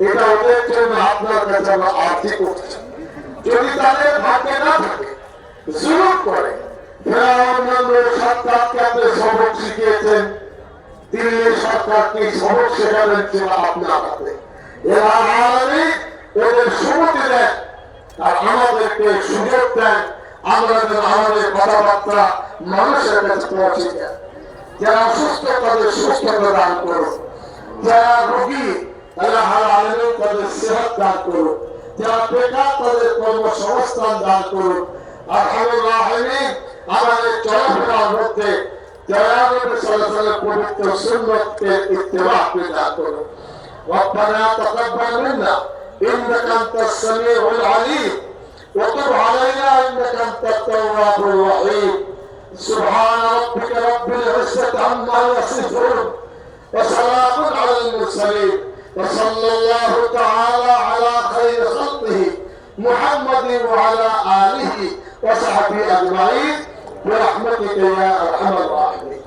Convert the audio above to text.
এটা ওদের জন্য আপনার কাছে আমরা আর্থিক চাই। যদি তাদের ভাগ্যে না থাকে, জুলুম করে আমাদের কথাবার্তা মানুষের কাছে পৌঁছে দেন যারা অসুস্থ তাদের সুস্থতা দান করুন। যারা রোগী আল্লাহ আলমী তাদের সেহত দান করুন যারা বেকার তাদের কর্মসংস্থান দান করুন আর আল্লাহ আমাদের চলাফেরার মধ্যে দয়ানবী সাল্লাল্লাহু আলাইহি পবিত্র সুন্নতকে ইত্তেবা পেদা করুন ربنا تقبل منا انك انت السميع العليم وتب علينا انك انت التواب الرحيم سبحان ربك رب العزه عما يصفون وسلام على المرسلين وصلى الله تعالى على خير خلقه محمد وعلى آله وصحبه أجمعين. برحمتك يا أرحم الراحمين.